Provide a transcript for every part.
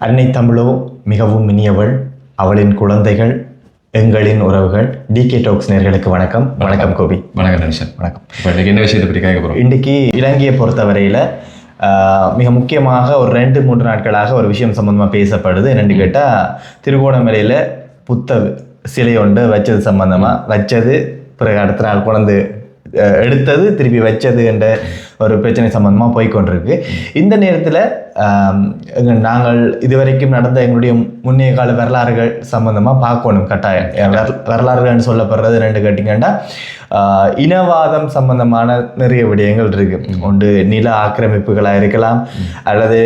அன்னை தமிழோ மிகவும் இனியவள் அவளின் குழந்தைகள் எங்களின் உறவுகள் டிகே டாக்ஸ் நேர்களுக்கு வணக்கம். வணக்கம். கோபி. வணக்கம் வணக்கம். இப்போ இன்னைக்கு என்ன விஷயத்தை பற்றி கேட்க போகிறோம் இன்றைக்கு இலங்கையை பொறுத்தவரையில் மிக முக்கியமாக ஒரு ரெண்டு மூன்று நாட்களாக ஒரு விஷயம் சம்பந்தமாக பேசப்படுது. என்னென்னு கேட்டால் திருகோணமலையில் புத்த சிலை ஒன்று வச்சது சம்பந்தமாக வச்சது பிறகு அடுத்த நாள் கொண்டு அஹ், எடுத்தது திருப்பி வச்சது என்ற ஒரு பிரச்சனை சம்பந்தமாக போய்க்கொண்டிருக்கு. இந்த நேரத்தில் நாங்கள் இதுவரைக்கும் நடந்த எங்களுடைய முன்னைய கால வரலாறுகள் சம்பந்தமாக பார்க்கணும். கட்டாயம். வரலாறுகள்னு சொல்லப்படுறது ரெண்டு கேட்டிங்கன்னா இனவாதம் சம்பந்தமான நிறைய விடயங்கள் இருக்கு. ஒன்று நில ஆக்கிரமிப்புகளாக இருக்கலாம் அல்லது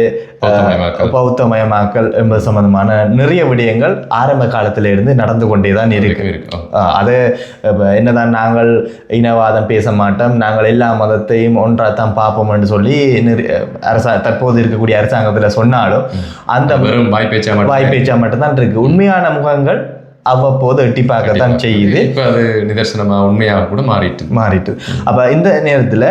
பௌத்தமயமாக்கல். என்பது சம்பந்தமான நிறைய விடயங்கள் ஆரம்ப காலத்துல இருந்து நடந்து கொண்டே தான் இருக்கு. அது என்னதான் நாங்கள் இனவாதம் பேச மாட்டோம் நாங்கள் எல்லா மதத்தையும் ஒன்றாக தான் பார்ப்போம்னு சொல்லி அரசா தற்போது இருக்கக்கூடிய அரசாங்கத்தில் சொன்னாலும் அந்த வெறும் வாய் பேச்சா மட்டும். வாய் பேச்சா மட்டும்தான் இருக்கு. உண்மையான முகங்கள் அவ்வப்போது எட்டி பார்க்கத்தான் செய்யுது. இப்போ அது நிதர்சனமா உண்மையாக கூட மாறிட்டு. மாறிட்டு. அப்ப இந்த நேரத்துல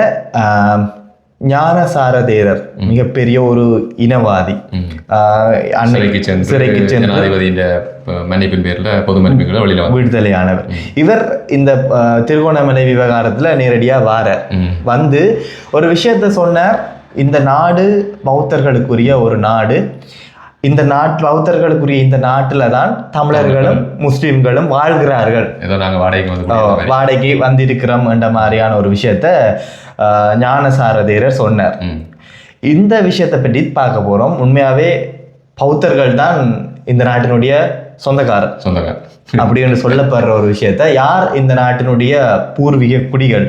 ஞானசார தேரர் மிகப்பெரிய ஒரு இனவாதி. சிறைக்கு ஜனாதிபதியின் மன்னிப்பின் பேர்ல பொது மன்னிப்புகளை வெளியில விடுதலையானவர். இவர் இந்த திருகோணமலை விவகாரத்துல நேரடியா வார. வந்து ஒரு விஷயத்த சொன்னார். இந்த நாடு பௌத்தர்களுக்குரிய ஒரு நாடு. இந்த நாட்டு பௌத்தர்களுக்குரிய இந்த நாட்டில தான் தமிழர்களும் முஸ்லிம்களும் வாழ்கிறார்கள். ஏதோ நாங்க வாடகைக்கு. வாடகைக்கு வந்திருக்கிறோம் என்ற மாதிரியான ஒரு விஷயத்த ஆஹ், ஞானசாரதேரர் சொன்னார். இந்த விஷயத்தை பற்றி பார்க்க போறோம். உண்மையாவே பௌத்தர்கள் தான் இந்த நாட்டினுடைய சொந்தக்காரர். சொந்தக்கார் அப்படின்னு சொல்லப்படுற ஒரு விஷயத்த யார் இந்த நாட்டினுடைய பூர்வீக குடிகள்?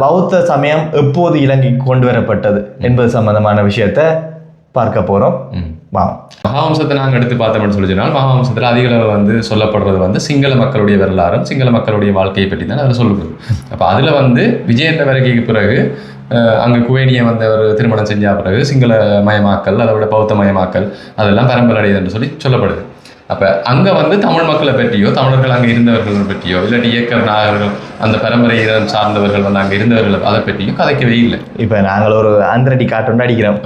பௌத்த சமயம் எப்போது இலங்கைக்கு கொண்டு வரப்பட்டது என்பது சம்பந்தமான விஷயத்த பார்க்க போறோம். ம். வாங்க மகாவம்சத்தை நாங்கள் எடுத்து பார்த்தோம்னு சொல்லி சொன்னால் மகாவம்சத்தில் அதிக அளவு வந்து சொல்லப்படுறது வந்து சிங்கள மக்களுடைய வரலாறும் சிங்கள மக்களுடைய வாழ்க்கையை பற்றி தான் அதில் சொல்லப்படுது அப்போ அதில் வந்து விஜயந்த வருகைக்கு பிறகு அங்கே குவேனியை வந்தவர் திருமணம் செஞ்ச பிறகு சிங்கள மயமாக்கல் அதை விட பௌத்த மயமாக்கல் அதெல்லாம் பரம்பரை என்று சொல்லி சொல்லப்படுது. அப்போ அங்கே வந்து தமிழ் மக்களை பற்றியோ தமிழர்கள் அங்கே இருந்தவர்கள் பற்றியோ இல்லாட்டி இயக்கர் நாயகர்கள் அந்த பரம்பரை சார்ந்தவர்கள் வந்து அங்கே இருந்தவர்கள் அதை பற்றியும் கதைக்கவே இல்லை. இப்ப நாங்கள் ஒரு ஆந்திரடி காட்டு ஒன்று அடிக்கிறோம்.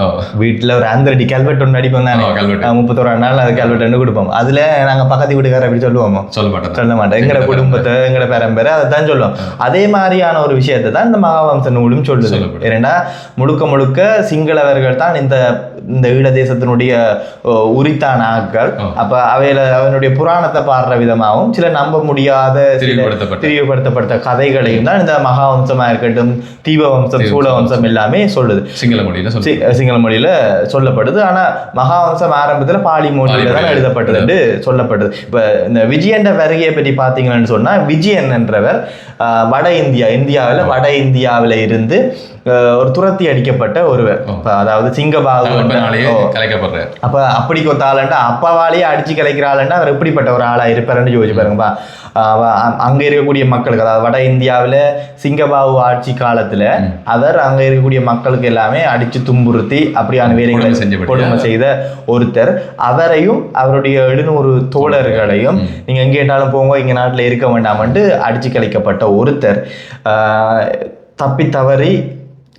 வீட்டுல ஒரு ஆந்திரடி கல்வெட்டு ஒன்று அடிப்போம் தானே கல்வெட்டு. முப்பத்தோரா நாள் அது கல்வெட்டு ஒன்று கொடுப்போம். அதுல நாங்க பக்கத்து வீட்டுக்காரர் அப்படி சொல்லுவோமோ. சொல்ல மாட்டேன் சொல்ல மாட்டேன் எங்கட குடும்பத்தை எங்கட பரம்பரை அதை தான் சொல்லுவோம் அதே மாதிரியான ஒரு விஷயத்தை தான் இந்த மகாவம்ச நூலும் சொல்லுது. ஏன்னா முழுக்க முழுக்க சிங்களவர்கள் தான் இந்த இந்த ஈழ தேசத்தினுடைய உரித்தான ஆட்கள். அப்ப அவையில அவனுடைய புராணத்தை பாடுற விதமாகவும் சில நம்ப முடியாத திரிவுபடுத்தப்பட்ட கதைகளையும் தான் இந்த மகாவம்சமா இருக்கட்டும் தீபவம்சம் சூழவம்சம் எல்லாமே சொல்லுது. சிங்கள மொழியில சிங்கள மொழியில சொல்லப்படுது. ஆனா மகாவம்சம் ஆரம்பத்துல பாலி மொழியில தான். எழுதப்பட்டது சொல்லப்படுது. இப்ப இந்த விஜயன்ற வருகையை பற்றி பாத்தீங்கன்னு சொன்னா விஜயன் என்றவர் வட இந்தியா இந்தியாவுல வட இந்தியாவுல இருந்து ஒரு துரத்தி அடிக்கப்பட்ட ஒருவர். அதாவது சிங்கபாகு. கலைக்கப்படுறாரு. அப்ப அப்படி கொத்த ஆளுண்டா அப்பாவாலேயே அடிச்சு கலைக்கிறாள்னா அவர் எப்படிப்பட்ட ஒரு ஆளா இருப்பாருன்னு யோசிச்சு பாருங்கப்பா அங்க இருக்கக்கூடிய மக்களுக்கு அதாவது வட இந்தியாவுல சிங்கபாபு ஆட்சி காலத்துல அவர் அங்க இருக்கக்கூடிய மக்களுக்கு எல்லாமே அடிச்சு துன்புறுத்தி அப்படியான வேலைகளை கொடுமை செய்த ஒருத்தர். அவரையும் அவருடைய எழுநூறு தோழர்களையும் நீங்க எங்க கேட்டாலும் போங்க இங்க நாட்டுல இருக்க வேண்டாம்ட்டு அடிச்சு கலைக்கப்பட்ட ஒருத்தர். தப்பி தவறி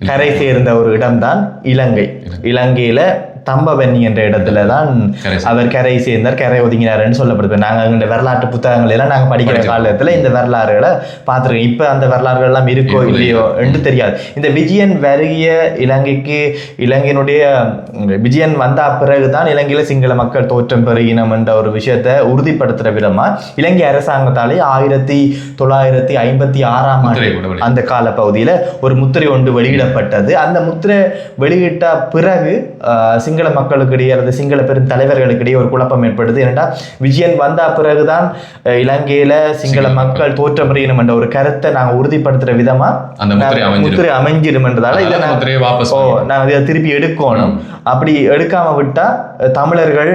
கரை சேர்ந்த ஒரு இடம்தான் இலங்கை. இலங்கையில தம்பவன்னி என்ற இடத்துல தான். அவர் கரை சேர்ந்தார் கரை ஒதுங்கினாருன்னு சொல்லப்படுது. நாங்க இந்த வரலாற்று புத்தகங்கள் எல்லாம் நாங்க படிக்கிற. காலத்துல இந்த வரலாறுகளை பார்த்துருக்கோம். இப்ப அந்த வரலாறுகள் எல்லாம் இருக்கோ இல்லையோ என்று தெரியாது. இந்த விஜயன் வருகிய இலங்கைக்கு இலங்கையினுடைய விஜயன் வந்த பிறகுதான் இலங்கையில சிங்கள மக்கள் தோற்றம் பெருகினம் என்ற ஒரு விஷயத்தை உறுதிப்படுத்துற விதமா இலங்கை அரசாங்கத்தாலே ஆயிரத்தி தொள்ளாயிரத்தி ஐம்பத்தி ஆறாம் ஆண்டு அந்த கால பகுதியில ஒரு முத்திரை ஒன்று வெளியிடப்பட்டது. அந்த முத்திரை வெளியிட்ட பிறகு ஆஹ், சிங்கள மக்களுக்கிடையே அல்லது சிங்கள பெரும் தலைவர்களுக்கிடையே ஒரு குழப்பம் ஏற்படுது. ஏனென்றா விஜயன் வந்த பிறகுதான் இலங்கையில சிங்கள மக்கள் தோற்றமறியணும் என்ற ஒரு கருத்தை நாங்க உறுதிப்படுத்துற விதமா முத்திரை. முத்திரை அமைஞ்சிரும்ன்றதால இதை திருப்பி எடுக்கணும். அப்படி எடுக்காம விட்டா தமிழர்கள்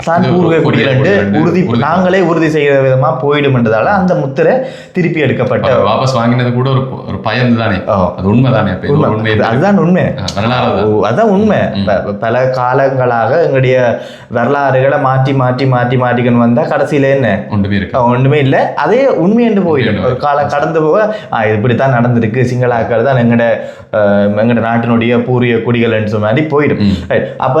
தான் பூர்வ குடிகள் உறுதி நாங்களே உறுதி செய்கிற விதமா போயிடும்ன்றதால அந்த முத்திரை திருப்பி எடுக்கப்பட்ட வாபஸ் வாங்கினது கூட ஒரு ஒரு பயந்து தானே. அது இது ஒரு உண்மை உண்மை. அதுதான் உண்மை. தான். அதான் உண்மை. பல காலங்களாக எங்களுடைய வரலாறுகளை மாற்றி மாற்றி மாற்றி மாற்றிக்கணும் வந்தா கடைசியில என்ன? ஒன்றுமே இருக்கு. ஒண்ணுமே இல்லை. அதே உண்மை என்று போயிடும். உண்மை ஒரு காலம் கடந்து போக ஆ, இது இப்படித்தான் நடந்திருக்கு. சிங்களாக்கள் தான் எங்கட அஹ், எங்கட நாட்டினுடைய பூர்வீக குடிகள் என்று சொன்ன மாதிரி போயிடும். அப்ப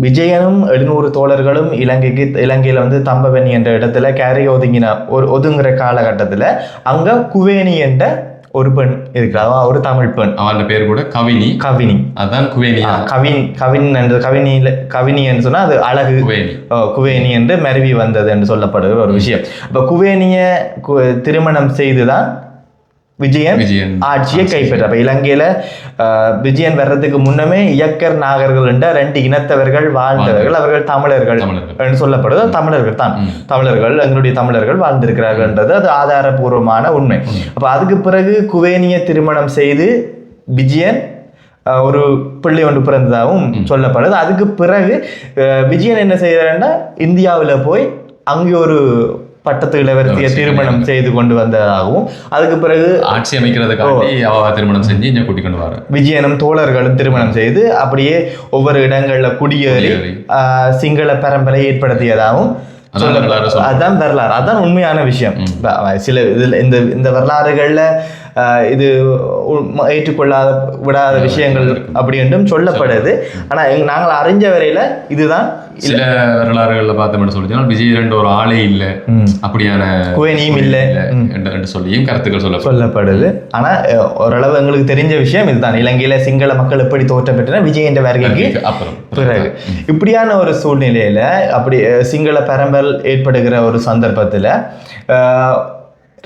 விஜயனும் எழுநூறு தோழர்களும் இலங்கைக்கு இலங்கையில வந்து தம்பவனி என்ற இடத்துல கேரி ஒதுங்கின ஒரு ஒதுங்குற காலகட்டத்துல அங்க குவேணி என்ற ஒரு பெண் இருக்கிறா ஒரு தமிழ் பெண். அவன் பேர் கூட கவினி. கவினி. அதான் குவேனியா கவின் கவின் என்று கவினியில கவினி என்று சொன்னா அது அழகு. குவேனி என்று மருவி வந்தது என்று சொல்லப்படுகிற ஒரு விஷயம். அப்ப குவேணிய கு- திருமணம் செய்துதான் விஜயன் ஆட்சியை கைப்பற்ற அப்ப இலங்கையில விஜயன் வர்றதுக்கு முன்னமே இயக்கர் நாகர்கள் என்ற ரெண்டு இனத்தவர்கள் வாழ்ந்தவர்கள் அவர்கள் தமிழர்கள் என்று சொல்லப்படுது தமிழர்கள் தான். தமிழர்கள் எங்களுடைய தமிழர்கள் வாழ்ந்திருக்கிறார்கள்ன்றது அது ஆதாரபூர்வமான உண்மை. அப்ப அதுக்கு பிறகு குவேனிய திருமணம் செய்து விஜயன் ஒரு பிள்ளை ஒன்று பிறந்ததாகவும் சொல்லப்படுது. அதுக்கு பிறகு விஜயன் என்ன செய்யறாருன்னா இந்தியாவுல போய் அங்கே ஒரு பட்டத்து இளவரசியை திருமணம் செய்து கொண்டு வந்ததாகவும் அதுக்கு பிறகு ஆட்சி அமைக்கிறதுக்காண்டி அவ திருமணம் செஞ்சு இங்க கூட்டிக் கொண்டு வர விஜயனும் தோழர்களும் திருமணம் செய்து அப்படியே ஒவ்வொரு இடங்கள்ல குடியேறி சிங்கள பரம்பரை ஏற்படுத்தியதாகவும் அதான் வரலாறு. அதான் உண்மையான விஷயம். சில இதுல இந்த இந்த வரலாறுகள்ல இது ஏற்றுக்கொள்ளாத விடாத விஷயங்கள் அப்படி என்றும் சொல்லப்படுது. ஆனா எங்க- நாங்கள் அறிஞ்ச வரையில இதுதான் சில வரலாறுகள்ல பார்த்தோம்னு சொல்லி சொன்னால் விஜய் ரெண்டு ஒரு ஆளே இல்ல. அப்படியான குவேனியும் இல்ல. என்று சொல்லியும் கருத்துக்கள் சொல்ல சொல்லப்படுது. ஆனா அஹ், ஓரளவு எங்களுக்கு தெரிஞ்ச விஷயம் இதுதான். இலங்கையில சிங்கள மக்கள் எப்படி தோற்றம் பெற்றனர்? விஜய் என்ற வருகைக்கு அப்புறம். பிறகு. இப்படியான ஒரு சூழ்நிலையில அப்படி சிங்கள பரம்பல் ஏற்படுகிற ஒரு சந்தர்ப்பத்துல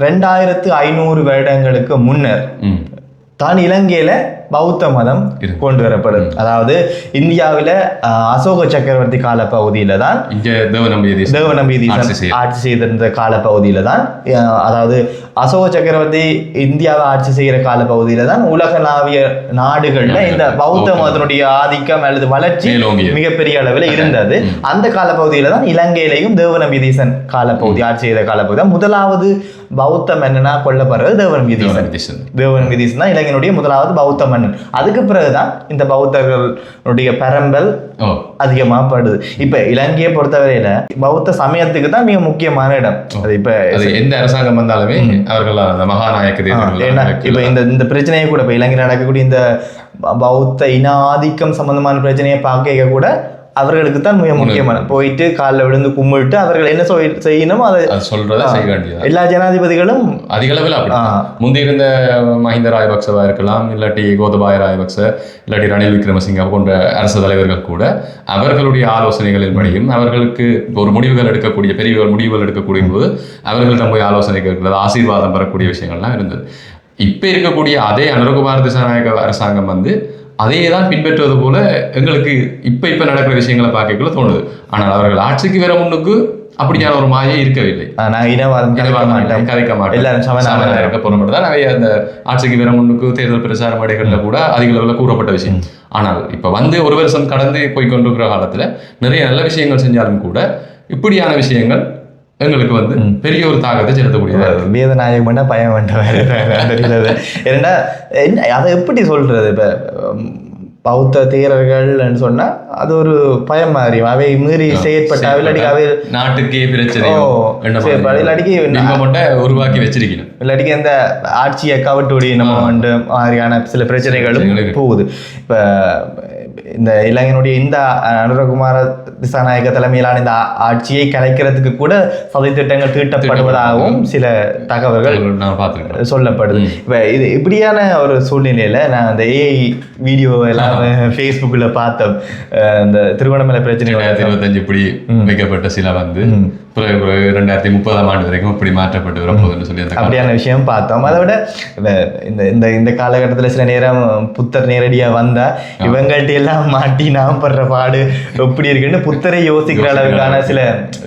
ரெண்டாயிரத்து ஐநூறு வருடங்களுக்கு முன்னர். தான் இலங்கையில பௌத்த மதம். கொண்டு வரப்படுது அதாவது இந்தியாவில அசோக சக்கரவர்த்தி கால பகுதியில தான் இங்க தேவநம்பியதி ஆட்சி செய்திருந்த கால பகுதியில தான் அதாவது அசோக சக்கரவர்த்தி இந்தியாவை ஆட்சி செய்கிற கால பகுதியில தான் உலகளாவிய நாடுகள்ல இந்த பௌத்த மதத்தினுடைய ஆதிக்கம் அல்லது வளர்ச்சி. மிகப்பெரிய அளவில் இருந்தது. அந்த கால பகுதியில தான் இலங்கையிலையும் தேவநம்பீதீசன் காலப்பகுதி ஆட்சி செய்த காலப்பகுதி. தான் முதலாவது பௌத்த மன்னனா கொல்லப்படுறது தேவநம்பீதீசன் தேவநம்பியதீசன். தேவநம்பீதீசன் தான் இலங்கையினுடைய முதலாவது பௌத்த மன்னன். அதுக்கு பிறகுதான் இந்த பௌத்தர்களுடைய பரம்பல் ஓ. அதிகமா படுது இப்ப இலங்கையை பொறுத்தவரையில பௌத்த சமயத்துக்கு தான் மிக முக்கியமான இடம். அது இப்ப அது எந்த அரசாங்கம் வந்தாலுமே அவர்கள் அந்த மகாநாயக்க. இப்ப இந்த இந்த பிரச்சனையை கூட இப்ப இலங்கையில் நடக்கக்கூடிய இந்த பௌத்த இன ஆதிக்கம் சம்பந்தமான பிரச்சனையை பார்க்க கூட அவர்களுக்கு தான் மிக முக்கியமான. போயிட்டு காலில் விழுந்து கும்பிட்டு அவர்கள் என்ன செய்யணும் அதை சொல்றதை செய்ய வேண்டியது எல்லா ஜனாதிபதிகளும் அதிக அளவில் முந்தி இருந்த மஹிந்த ராயபக்சவா இருக்கலாம் இல்லாட்டி கோதபாய ராயபக்ச இல்லாட்டி ரணில் விக்ரமசிங்க போன்ற அரசு தலைவர்கள் கூட அவர்களுடைய ஆலோசனைகளின் படியும் அவர்களுக்கு ஒரு முடிவுகள் எடுக்கக்கூடிய பெரிய முடிவுகள் எடுக்கக்கூடிய போது அவர்களிடம் போய் ஆலோசனை கேட்கிறது ஆசீர்வாதம் பெறக்கூடிய விஷயங்கள்லாம் இருந்தது. இப்ப இருக்கக்கூடிய அதே அனுரகுமார திசாநாயக அரசாங்கம் வந்து அதையே தான் பின்பற்றுவது போல எங்களுக்கு இப்ப இப்ப நடக்கிற விஷயங்களை பார்க்கக்குள்ள தோணுது. ஆனால் அவர்கள் ஆட்சிக்கு வர முன்னுக்கு அப்படியான ஒரு மாயை இருக்கவில்லை. நான் இனவாதம் கலைக்க மாட்டேன் கதைக்க மாட்டோம். எல்லாரும் சமனாக இருக்க போற மட்டும் தான் நிறைய அந்த ஆட்சிக்கு வர முன்னுக்கு தேர்தல் பிரச்சார மேடைகள்ல கூட அதிக அளவில் கூறப்பட்ட விஷயம். ஆனால் இப்ப வந்து ஒரு வருஷம் கடந்து போய் கொண்டிருக்கிற காலத்துல நிறைய நல்ல விஷயங்கள் செஞ்சாலும் கூட இப்படியான விஷயங்கள் எங்களுக்கு வந்து பெரிய ஒரு தாக்கத்தை செலுத்தக்கூடியதா. வேதநாயகம் பண்ணா பயம் வேண்டாம் ஏன்னா அதை எப்படி சொல்றது? இப்ப பௌத்த தேரர்கள்னு சொன்னா அது ஒரு பயம் மாதிரி. அவை மீறி செயற்பட்ட இல்லாட்டி அவை நாட்டுக்கே பிரச்சனை இல்லாட்டிக்கு மட்டும் உருவாக்கி வச்சிருக்கணும். இல்லாட்டிக்கு இந்த ஆட்சியை கவட்டுடி நம்ம வந்து மாதிரியான சில பிரச்சனைகளும். போகுது. இப்ப இந்த இளைஞனுடைய இந்த அனுரகுமார திசாநாயக தலைமையிலான இந்த ஆட்சியை கலைக்கிறதுக்கு கூட சதித்திட்டங்கள் தீட்டப்படுவதாகவும் சில தகவல்கள் நான் சொல்லப்படுது. இப்ப இது இப்படியான ஒரு சூழ்நிலையில நான் அந்த ஏஐ வீடியோ எல்லாம் ஃபேஸ்புக்கில் பார்த்தேன் இந்த திருவண்ணாமலை பிரச்சனை இருபத்தஞ்சு இப்படி வைக்கப்பட்ட சில வந்து ரெண்டாயிரத்தி முப்பதாம் ஆண்டு வரைக்கும் இப்படி மாற்றப்பட்டு வரப்போகுதுன்னு சொல்லி. அப்படியான விஷயம் பார்த்தோம். அதை விட இந்த இந்த இந்த காலகட்டத்தில் சில நேரம் புத்தர் நேரடியாக வந்தா இவங்கள்ட்ட எல்லாம் மாட்டி நாம் படுற பாடு எப்படி இருக்குன்னு புத்தரை யோசிக்கிற அளவுக்கான சில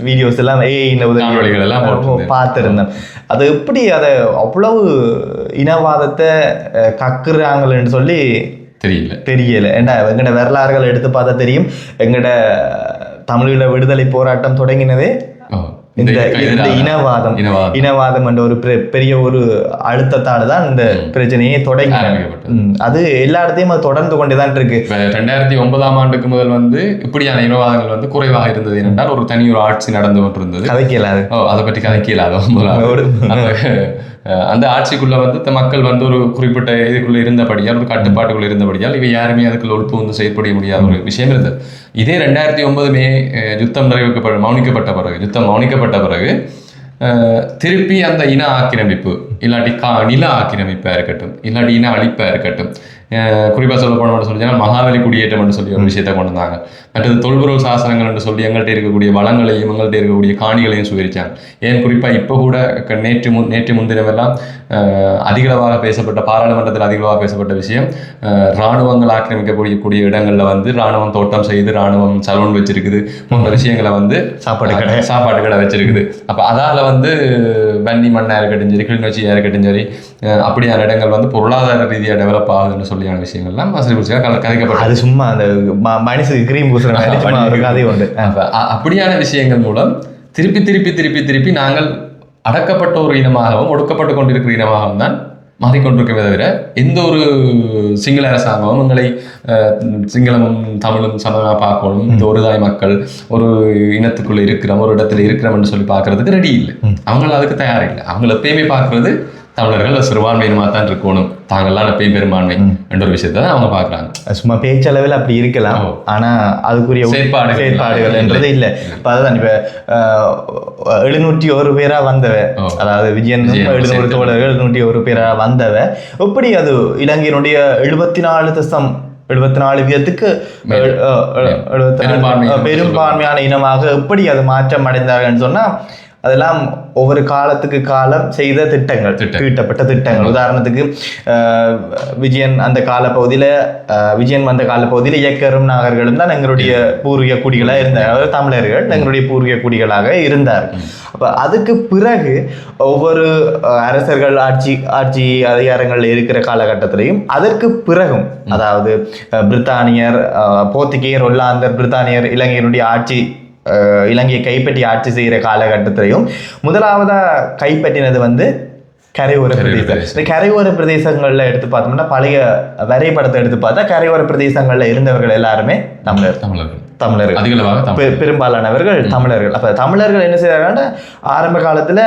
வீடியோஸ் எல்லாம் ஏஐ காணொளிகள் எல்லாம் போட்டிருந்தேன். பார்த்துருந்தேன். அது எப்படி அதை அவ்வளவு இனவாதத்தை அஹ், கக்குறாங்கன்னு சொல்லி தெரியல. தெரியல. ஏன்னா எங்கட வரலாறுகள் எடுத்து பார்த்தா தெரியும். எங்கட தமிழீழ விடுதலை போராட்டம் தொடங்கினதே இந்த கைது இந்த இனவாதம். இனவாதம். என்ற ஒரு பெரிய ஒரு அழுத்தத்தால தான் இந்த பிரச்சனையே தொடங்கி. அது எல்லா இடத்தையும் அது தொடர்ந்து கொண்டே தான் இருக்கு. ரெண்டாயிரத்தி ஒன்பதாம் ஆண்டுக்கு முதல் வந்து இப்படியான இனவாதங்கள் வந்து குறைவாக இருந்தது என்றால் ஒரு தனி ஒரு ஆட்சி நடந்து கொண்டிருந்தது. கதைக்கல அது ஓ அதை பற்றி கதைக்க இல்லாத ஒரு- அந்த ஆட்சிக்குள்ள வந்து இந்த மக்கள் வந்து ஒரு குறிப்பிட்ட இதுக்குள்ளே இருந்தபடியால் ஒரு கட்டுப்பாட்டுக்குள்ளே இருந்தபடியால் இவை யாருமே அதுக்குள்ள உட்புகுந்து செயற்பட முடியாத ஒரு விஷயம் இருந்தது. இதே ரெண்டாயிரத்தி ஒன்பது மே யுத்தம் நிறைவேற்ற மௌனிக்கப்பட்ட பிறகு யுத்தம் மௌனிக்கப்பட்ட பிறகு அஹ், திருப்பி அந்த இன ஆக்கிரமிப்பு இல்லாட்டி கா நில ஆக்கிரமிப்பா இருக்கட்டும் இல்லாட்டி இன அழிப்பா இருக்கட்டும் அஹ், குறிப்பா சொல்ல போனோம்னு சொல்லி மகாவலி குடியேற்றம் என்று சொல்லி ஒரு விஷயத்தை கொண்டு வந்தாங்க. மற்றது தொல்பொருள் சாசனங்கள் என்று சொல்லி எங்கள்கிட்ட இருக்கக்கூடிய வளங்களையும் எங்கள்கிட்ட இருக்கக்கூடிய காணிகளையும் சுவரிச்சாங்க ஏன் குறிப்பா இப்போ கூட நேற்று முன் நேற்று முன்தினமெல்லாம் அதிகளவாக பேசப்பட்ட பாராளுமன்றத்தில் அதிகளவாக பேசப்பட்ட விஷயம் இராணுவங்கள் ஆக்கிரமிக்கக்கூடிய கூடிய இடங்கள்ல வந்து இராணுவம் தோட்டம் செய்து இராணுவம் சலூன் வச்சிருக்குது போன்ற விஷயங்களை வந்து சாப்பாடு கடை. சாப்பாடு கடை வச்சிருக்குது. அப்ப அதால வந்து வன்னி மண்ணா இருக்கட்டும் சரி கிளிநொச்சியா இருக்கட்டும் சரி அப்படியான இடங்கள் வந்து பொருளாதார ரீதியா டெவலப் ஆகுதுன்னு சொல்லியான விஷயங்கள்லாம் மசில் குடிச்சியாக கல கதைக்கப்பட்ட அது சும்மா அந்த ம- மனுஷனுக்கு கிரீம் பூசுற கதை உண்டு. அப்படியான விஷயங்கள் மூலம் திருப்பி திருப்பி திருப்பி திருப்பி நாங்கள் அடக்கப்பட்ட ஒரு இனமாகவும் ஒடுக்கப்பட்டு கொண்டிருக்கிற இனமாகவும் தான் மாறிக்கொண்டிருக்கவே தவிர எந்த ஒரு சிங்கள அரசாங்கமும் எங்களை சிங்களமும் தமிழும் சமமாக பார்க்கணும். இந்த ஒரு தாய் மக்கள் ஒரு இனத்துக்குள்ள இருக்கிறோம் ஒரு இடத்துல இருக்கிறோம்னு சொல்லி பார்க்கறதுக்கு ரெடி இல்லை. அவங்கள அதுக்கு தயார் இல்லை அவங்கள எப்பயுமே பார்க்கறது தமிழர்கள் சிறுபான்மை இனமாக தான் இருக்கணும். தாங்கள்லாம் பெரும்பான்மை என்ற ஒரு விஷயத்தை அவங்க பார்க்குறாங்க. சும்மா பேச்சளவில் அப்படி இருக்கலாம். ஓ. ஆனா அதுக்குரிய செயற்பாடுகள் செயற்பாடுகள்ன்றது இல்ல. இப்ப அதுதான் இப்ப எழுநூற்றி ஒரு பேரா வந்தவ. அதாவது விஜயன் எழுநூறு. தோழர்கள் எழுநூற்றி ஒரு பேரா வந்தவ. எப்படி அது இலங்கையினுடைய எழுபத்தி நாலு தசம் எழுபத்தி நாலு வீதத்துக்கு பெரும்பான்மையான இனமாக எப்படி அது மாற்றம் அடைந்தார்கள்னு சொன்னா அதெல்லாம் ஒவ்வொரு காலத்துக்கு காலம் செய்த திட்டங்கள். தீட்டப்பட்ட திட்டங்கள். உதாரணத்துக்கு விஜயன் அந்த காலப்பகுதியில அஹ், விஜயன் வந்த காலப்பகுதியில் இயக்கரும் நாகர்களும் தான் எங்களுடைய பூர்வீக குடிகளாக இருந்தார் அதாவது தமிழர்கள் எங்களுடைய பூர்வீக குடிகளாக இருந்தார் அப்ப அதுக்கு பிறகு ஒவ்வொரு அரசர்கள் ஆட்சி ஆட்சி அதிகாரங்கள் இருக்கிற காலகட்டத்திலையும் அதற்கு பிறகும் அதாவது பிரித்தானியர் போர்த்துகேயர் ஒல்லாந்தர் பிரித்தானியர் இலங்கையினுடைய ஆட்சி இலங்கையை கைப்பற்றி ஆட்சி செய்கிற காலகட்டத்திலையும் முதலாவதா கைப்பற்றினது வந்து கரையோர பிரதேசம். இந்த கரையோர பிரதேசங்கள்ல எடுத்து பார்த்தோம்னா பழைய வரைபடத்தை எடுத்து பார்த்தா கரையோர பிரதேசங்கள்ல இருந்தவர்கள் எல்லாருமே தமிழர். தமிழர்கள். தமிழர்கள். பெரும்பாலானவர்கள் தமிழர்கள். அப்ப தமிழர்கள் என்ன செய்யறாங்கன்னா ஆரம்ப காலத்துல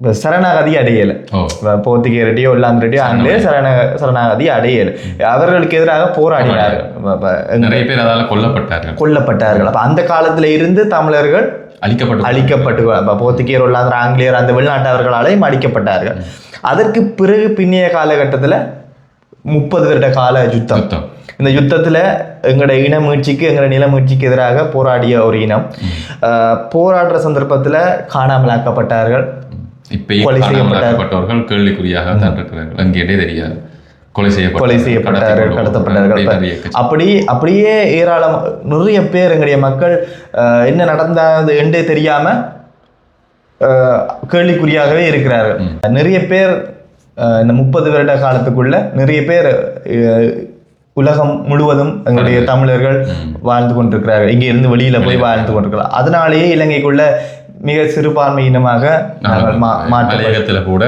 இப்ப சரணாகதி அடையல. ஓ. போர்த்துகேரடியோ ஒல்லாந்திரடியோ ஆங்கிலேயர் சரண சரணாகதி அடையல. அவர்களுக்கு எதிராக போராடினார்கள். நிறைய பேர் அதால கொல்லப்பட்டார்கள். கொல்லப்பட்டார்கள். அப்ப அந்த காலத்துல இருந்து தமிழர்கள் அழிக்கப்பட்டு அழிக்கப்பட்டு அப்ப போர்த்துகேயர் ஒல்லாந்திர ஆங்கிலேயர் அந்த வெளிநாட்டவர்களாலையும் அழிக்கப்பட்டார்கள். அதற்கு பிறகு பின்னைய காலகட்டத்துல முப்பது வருட கால யுத்தம். இந்த யுத்தத்துல எங்களோட இன மீட்சிக்கு எங்களோட நில மீட்சிக்கு எதிராக போராடிய ஒரு இனம். போராடுற சந்தர்ப்பத்துல காணாமலாக்கப்பட்டார்கள். காணாமலாக்கப்பட்டவர்கள் கேள்விக்குறியாக தான் இருக்கிறார்கள் அங்கேயே தெரியாது. கொலை செய்யப்பட்டார்கள் கொலை செய்யப்பட்டார்கள் கடத்தப்பட்டார்கள். அப்ப அப்படி அப்படியே ஏராளம் நிறைய பேர் எங்களுடைய மக்கள் என்ன நடந்தது என்றே தெரியாம கேள்விக்குறியாகவே இருக்கிறார்கள். நிறைய பேர் இந்த முப்பது வருட காலத்துக்குள்ள நிறைய பேர் உலகம் முழுவதும் எங்களுடைய தமிழர்கள் வாழ்ந்து கொண்டிருக்கிறார்கள். இங்க இருந்து வெளியில போய் வாழ்ந்து கொண்டிருக்கிறார் அதனாலேயே இலங்கைக்குள்ள மிக சிறுபான்மை இனமாக மலையகத்துல கூட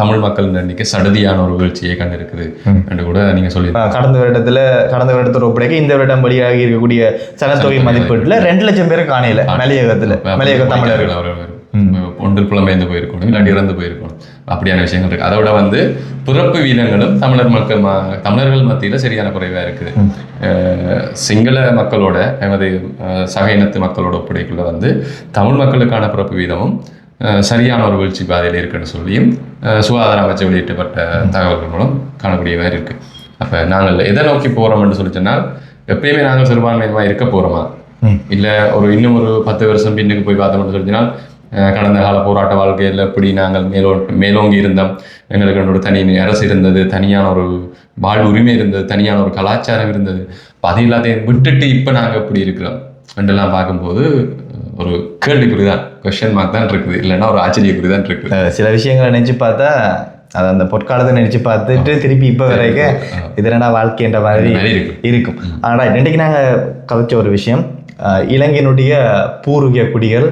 தமிழ் மக்கள் எண்ணிக்கை சடுதியான ஒரு வீழ்ச்சியை கண்டிருக்குது என்று கூட நீங்க சொல்லி கடந்த வருடத்துல கடந்த வருடத்தோட ஒப்படைக்க இந்த வருடம் வெளியாகி இருக்கக்கூடிய சனத்தொகை மதிப்பீட்டுல ரெண்டு லட்சம் பேர் காணையில மலையகத்துல. மலையக தமிழர்கள். ஒன்று புலம்பெயர்ந்து போயிருக்கணும் இல்லாட்டி இறந்து போயிருக்கணும். அப்படியான விஷயங்கள் இருக்கு. அதோட வந்து பிறப்பு வீதங்களும் தமிழர் மக்கள் தமிழர்கள் மத்தியில சரியான குறைவா இருக்குது. சிங்கள மக்களோட எமது சக இனத்து மக்களோட ஒப்படைக்குள்ள வந்து தமிழ் மக்களுக்கான பிறப்பு வீதமும் சரியான ஒரு வீழ்ச்சி பாதையில் இருக்குன்னு சொல்லியும் சுகாதார அமைச்சு வெளியிட்டப்பட்ட தகவல்கள் மூலம் காணக்கூடிய மாதிரி இருக்கு. அப்ப நாங்கள் எதை நோக்கி போறோம்னு சொல்லி சொன்னால் எப்பயுமே நாங்கள் சிறுபான்மையமாக இருக்க போறோமா? இல்ல ஒரு இன்னும் ஒரு பத்து வருஷம் பின்னுக்கு போய் பார்த்தோம்னு அஹ் கடந்த கால போராட்ட வாழ்க்கையில் எப்படி நாங்கள் மேலோ மேலோங்கி இருந்தோம்? எங்களுக்கு ஒரு தனி அரசு இருந்தது தனியான ஒரு வாழ் உரிமை இருந்தது தனியான ஒரு கலாச்சாரம் இருந்தது. அது எல்லாத்தையும் விட்டுட்டு இப்போ நாங்கள் எப்படி இருக்கிறோம். என்றெல்லாம் பார்க்கும்போது ஒரு கேள்விக்குறி தான் கொஸ்டின் மார்க் தான் இருக்குது. இல்லைன்னா ஒரு ஆச்சரியக்குறி தான் இருக்குது சில விஷயங்களை நினைச்சு பார்த்தா அது அந்த பொற்காலத்தை நினைச்சு பார்த்துட்டு திருப்பி இப்ப வரைக்கும் இது என்னடா வாழ்க்கைன்ற மாதிரி. இருக்கும். ஆனா இன்றைக்கு நாங்க கதைச்ச ஒரு விஷயம் இலங்கையினுடைய பூர்வீக குடிகள்.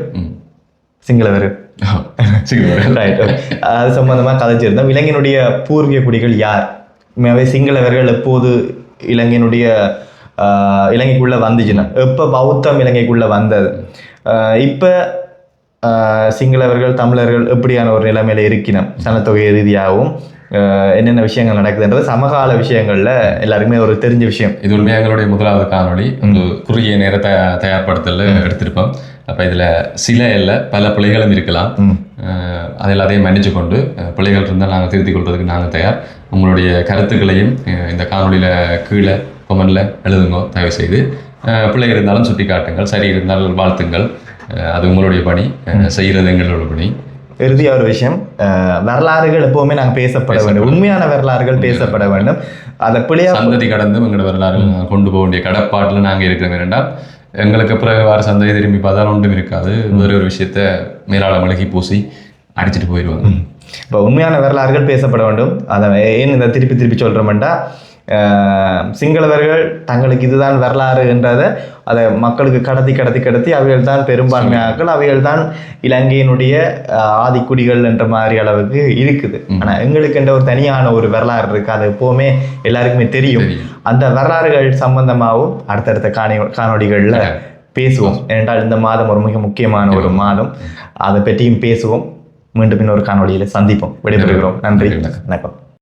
சிங்களவர். ரைட் அது சம்பந்தமா கதைச்சிருந்தோம். இலங்கையினுடைய பூர்வீக குடிகள் யார்? உண்மையாவே சிங்களவர்கள் எப்போது இலங்கையினுடைய இலங்கைக்குள்ள வந்துச்சுன்னா? எப்போ பௌத்தம் இலங்கைக்குள்ள வந்தது? இப்ப சிங்களவர்கள் தமிழர்கள் எப்படியான ஒரு நிலைமையில இருக்கணும் சனத்தொகை ரீதியாகவும் என்னென்ன விஷயங்கள் நடக்குதுன்றது சமகால விஷயங்கள்ல எல்லாருக்குமே ஒரு தெரிஞ்ச விஷயம். இது உண்மையாக எங்களுடைய முதலாவது ஒரு குறுகிய நேர தயா- தயார்படுத்தல எடுத்திருப்போம். அப்ப இதுல சில இல்ல பல பிழைகளும் இருக்கலாம். அது எல்லாத்தையும் மன்னிச்சு கொண்டு பிழைகள் இருந்தால் நாங்கள் திருத்திக் கொள்றதுக்கு நாங்கள் தயார். உங்களுடைய கருத்துக்களையும் இந்த காணொளியில கீழே கொமெண்ட்ல எழுதுங்க தயவு செய்து. பிழை இருந்தாலும் சுட்டி காட்டுங்கள் சரி இருந்தால் வாழ்த்துங்கள். அது உங்களுடைய பணி செய்கிறது எங்களோட பணி. இறுதியா ஒரு விஷயம் வரலாறுகள் எப்பவுமே நாங்கள் பேசப்பட வேண்டும். உண்மையான வரலாறுகள் பேசப்பட வேண்டும். அதை பிள்ளையா சந்ததி கடந்து எங்களோட வரலாறு கொண்டு போக வேண்டிய கடப்பாட்டில் நாங்கள் இருக்கிறோம் இரண்டால் எங்களுக்கு பிறகு வேறு சந்தையை திரும்பி பார்த்தால் ஒன்றும் இருக்காது. வேறு ஒரு விஷயத்த மேலாள மிளகி பூசி அடிச்சிட்டு போயிடுவாங்க. இப்போ உண்மையான வரலாறுகள் பேசப்பட வேண்டும். அதை ஏன் இந்த திருப்பி திருப்பி சொல்கிறோம்டா சிங்களவர்கள் தங்களுக்கு இதுதான் வரலாறு என்றதை அதை மக்களுக்கு கடத்தி கடத்தி கடத்தி அவைகள் தான் பெரும்பான்மையாக்கள் அவைகள் தான் இலங்கையினுடைய ஆதிக்குடிகள் என்ற மாதிரி அளவுக்கு இருக்குது. ஆனால் எங்களுக்கு என்ற ஒரு தனியான ஒரு வரலாறு இருக்கு. அது எப்போவுமே எல்லாருக்குமே தெரியும். அந்த வரலாறுகள் சம்பந்தமாகவும் அடுத்தடுத்த காணி காணொளிகளில் பேசுவோம். ஏனென்றால் இந்த மாதம் ஒரு மிக முக்கியமான ஒரு மாதம். அதை பற்றியும் பேசுவோம். மீண்டும் இன்னொரு காணொளியில் சந்திப்போம். விடைபெறுகிறோம். நன்றி. வணக்கம்.